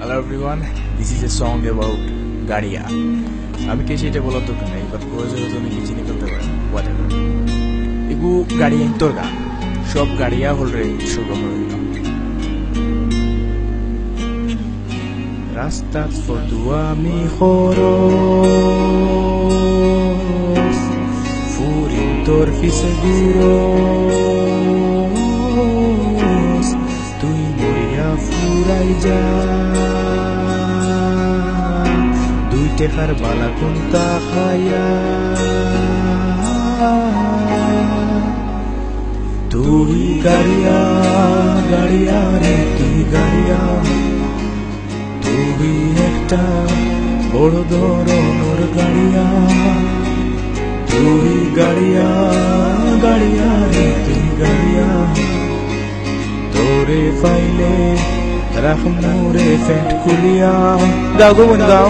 Hello everyone, this is a song about গাড়িয়া আমি কে সেটা বলার দরকার নেই বাট প্রয়োজন হতো আমি নিজে নিকলতে পারি হোয়াট এভার এগু গাড়িয়া তোর গান। সব গাড়িয়া হল রে সুগম রইল রাস্তাত ফটো আমি খরচ ফুরিম তোর পিছে গুরস ফুরাই যা। দুই টেকার বালা কোনটা খায়া তুই গাড়িয়া গাড়িয়া রে তুই গাড়িয়া। তুই একটা বড় ধরনের গাড়িয়া। তুই গাড়িয়া গাড়িয়া রে তুই গাড়িয়া। faile rahmure fent kulia da govinda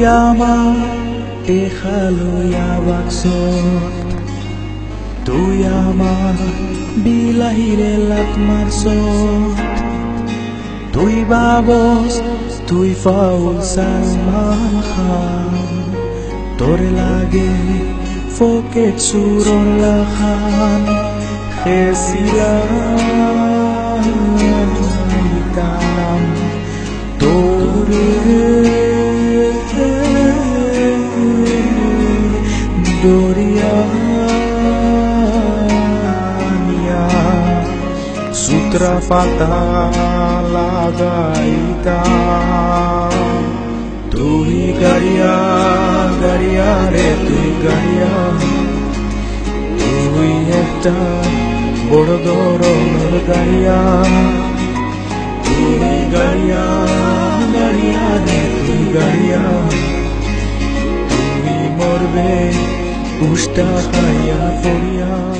Yeah, mom. তুই আমার টেকা লইয়া বাক্স তুই আমার বিলাহিরে লাত মারছ তুই বাবস তুই ফাউল সালমান খান তোর লাগে ফোকে চুরন লাখান খেসিলাম Doriania Sutra লাগাইতা তুই গাড়িয়া গাড়িয়া রে তুই গাড়িয়া তুই একটা বড় ধরনের গাড়িয়া তুই গাড়িয়া গাড়িয়া রে তুই গাড়িয়া তুমি মরবে Usta Haya Poria